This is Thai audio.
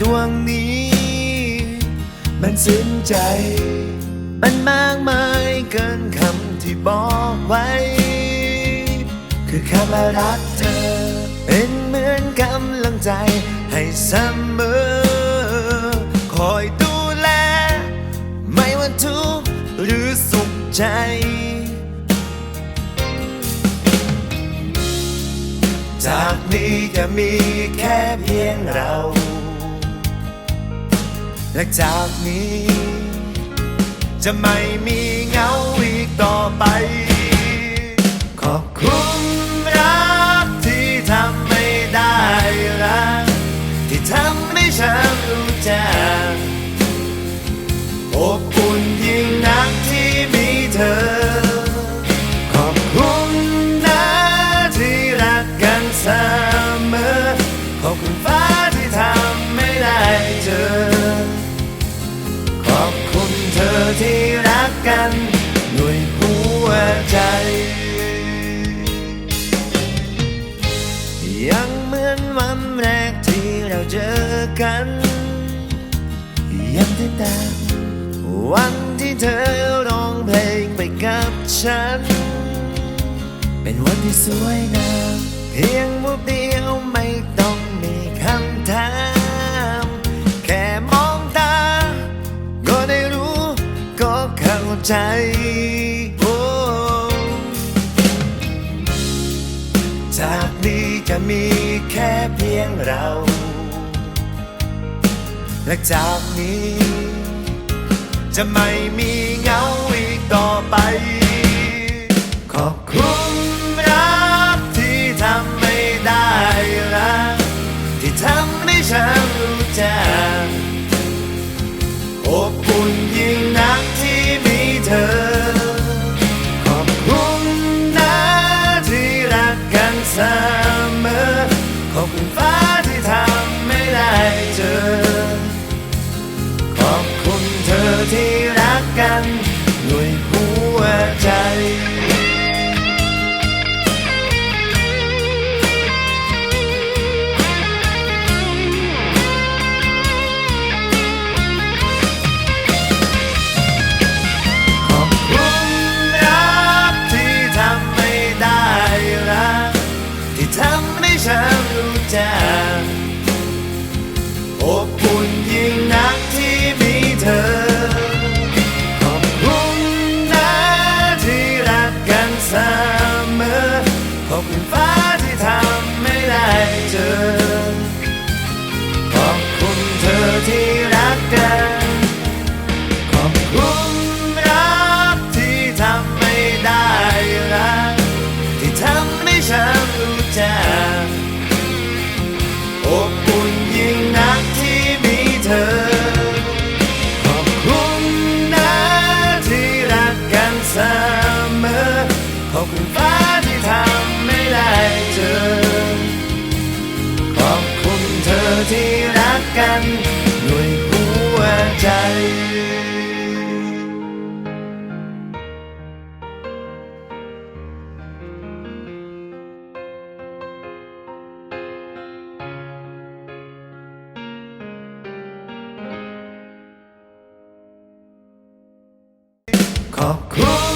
สิ้มันใจ มันมากมายเกินคำที่บอกไว้ คือคำว่ารักเธอ เป็นเหมือนกำลังใจให้เสมอ คอยดูแล ไม่ว่าทุกข์หรือสุขใจจากนี้จะมีแค่เพียงเรา และจากนี้ จะไม่มีเหงาอีกต่อไป ขอบคุณรักที่ทำไม่ได้รักที่ทำให้ฉันรู้จัก เธอที่รักกันด้วยหัวใจ ยังเหมือนวันแรกที่เราเจอกัน ยังตื่นเต้นวันที่เธอร้องเพลงไปกับฉัน เป็นวันที่สวยงามเพียงมุกเดียวไม่ต้องมีคำถาม ใจโอ้จากนี้จะมีแค่เพียงเรา และจากนี้ จะไม่มีเหงาอีกต่อไป ขอบคุณรักที่ทำไม่ได้รักที่ทำให้ฉัน จักอบอุ่นยิ่ง ที่รักกันด้วยหัวใจขอบคุณ